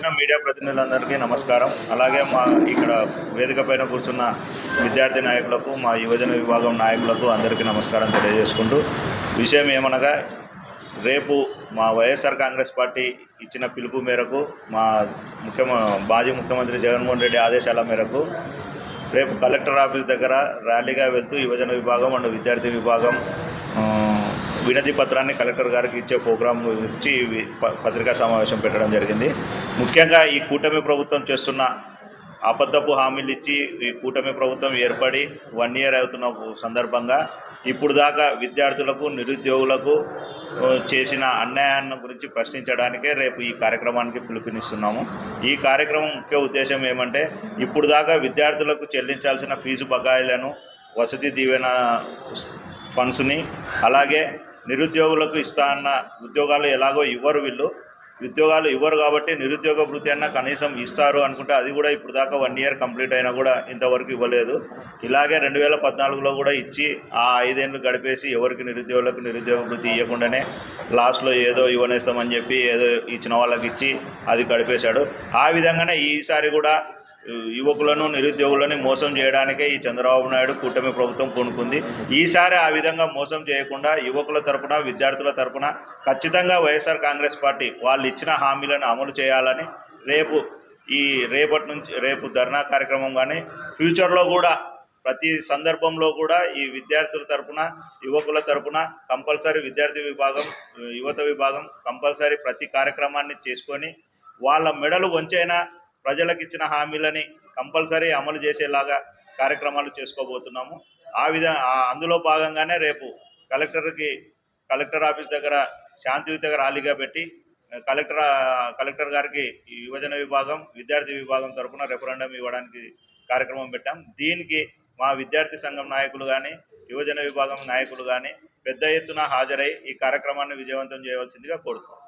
వచ్చిన మీడియా ప్రతినిధులందరికీ నమస్కారం. అలాగే మా ఇక్కడ వేదిక పైన కూర్చున్న విద్యార్థి నాయకులకు మా యువజన విభాగం నాయకులకు అందరికీ నమస్కారం తెలియజేసుకుంటూ విషయం ఏమనగా రేపు మా వైఎస్ఆర్ కాంగ్రెస్ పార్టీ ఇచ్చిన పిలుపు మేరకు మా ముఖ్యమ మాజీ ముఖ్యమంత్రి జగన్మోహన్ రెడ్డి ఆదేశాల మేరకు రేపు కలెక్టర్ ఆఫీస్ దగ్గర ర్యాలీగా వెళ్తూ యువజన విభాగం అండ్ విద్యార్థి విభాగం వినతి పత్రాన్ని కలెక్టర్ గారికి ఇచ్చే ప్రోగ్రాం ఇచ్చి ప- పత్రికా సమావేశం పెట్టడం జరిగింది. ముఖ్యంగా ఈ కూటమి ప్రభుత్వం చేస్తున్న అబద్ధపు హామీలు ఇచ్చి ఈ కూటమి ప్రభుత్వం ఏర్పడి వన్ ఇయర్ అవుతున్న సందర్భంగా ఇప్పుడు దాకా విద్యార్థులకు నిరుద్యోగులకు చేసిన అన్యాయాన్ని గురించి ప్రశ్నించడానికే రేపు ఈ కార్యక్రమానికి పిలుపునిస్తున్నాము. ఈ కార్యక్రమం ముఖ్య ఉద్దేశం ఏమంటే ఇప్పుడు దాకా విద్యార్థులకు చెల్లించాల్సిన ఫీజు బకాయిలను వసతి దీవెన ఫండ్స్ని అలాగే నిరుద్యోగులకు ఇస్తా అన్న ఉద్యోగాలు ఎలాగో ఇవ్వరు వీళ్ళు. ఉద్యోగాలు ఇవ్వరు కాబట్టి నిరుద్యోగ భృతి అన్న కనీసం ఇస్తారు అనుకుంటే అది కూడా ఇప్పుడు దాకా వన్ ఇయర్ కంప్లీట్ అయినా కూడా ఇంతవరకు ఇవ్వలేదు. ఇలాగే రెండు వేల పద్నాలుగులో కూడా ఇచ్చి ఆ ఐదేళ్ళు గడిపేసి ఎవరికి నిరుద్యోగులకు నిరుద్యోగ భృతి ఇవ్వకుండానే లాస్ట్లో ఏదో ఇవ్వనేస్తామని చెప్పి ఏదో ఇచ్చిన వాళ్ళకి ఇచ్చి అది గడిపేశాడు. ఆ విధంగానే ఈసారి కూడా యువకులను నిరుద్యోగులను మోసం చేయడానికే ఈ చంద్రబాబు నాయుడు కూటమి ప్రభుత్వం కొనుక్కుంది ఈసారి ఆ విధంగా మోసం చేయకుండా యువకుల తరపున విద్యార్థుల తరపున ఖచ్చితంగా వైఎస్ఆర్ కాంగ్రెస్ పార్టీ వాళ్ళు ఇచ్చిన హామీలను అమలు చేయాలని రేపు ఈ రేపటి నుంచి రేపు ధర్నా కార్యక్రమం కానీ ఫ్యూచర్లో కూడా ప్రతి సందర్భంలో కూడా ఈ విద్యార్థుల తరపున యువకుల తరపున కంపల్సరీ విద్యార్థి విభాగం యువత విభాగం కంపల్సరీ ప్రతి కార్యక్రమాన్ని చేసుకొని వాళ్ళ మెడలు వంచైనా ప్రజలకు ఇచ్చిన హామీలని కంపల్సరీ అమలు చేసేలాగా కార్యక్రమాలు చేసుకోబోతున్నాము. ఆ విధ అందులో భాగంగానే రేపు కలెక్టర్కి కలెక్టర్ ఆఫీస్ దగ్గర శాంతియుత ర్యాలీగా పెట్టి కలెక్టర్ కలెక్టర్ గారికి యువజన విభాగం విద్యార్థి విభాగం తరఫున రెఫరెండం ఇవ్వడానికి కార్యక్రమం పెట్టాం. దీనికి మా విద్యార్థి సంఘం నాయకులు కానీ యువజన విభాగం నాయకులు కానీ పెద్ద ఎత్తున హాజరై ఈ కార్యక్రమాన్ని విజయవంతం చేయవలసిందిగా కోరుతున్నాం.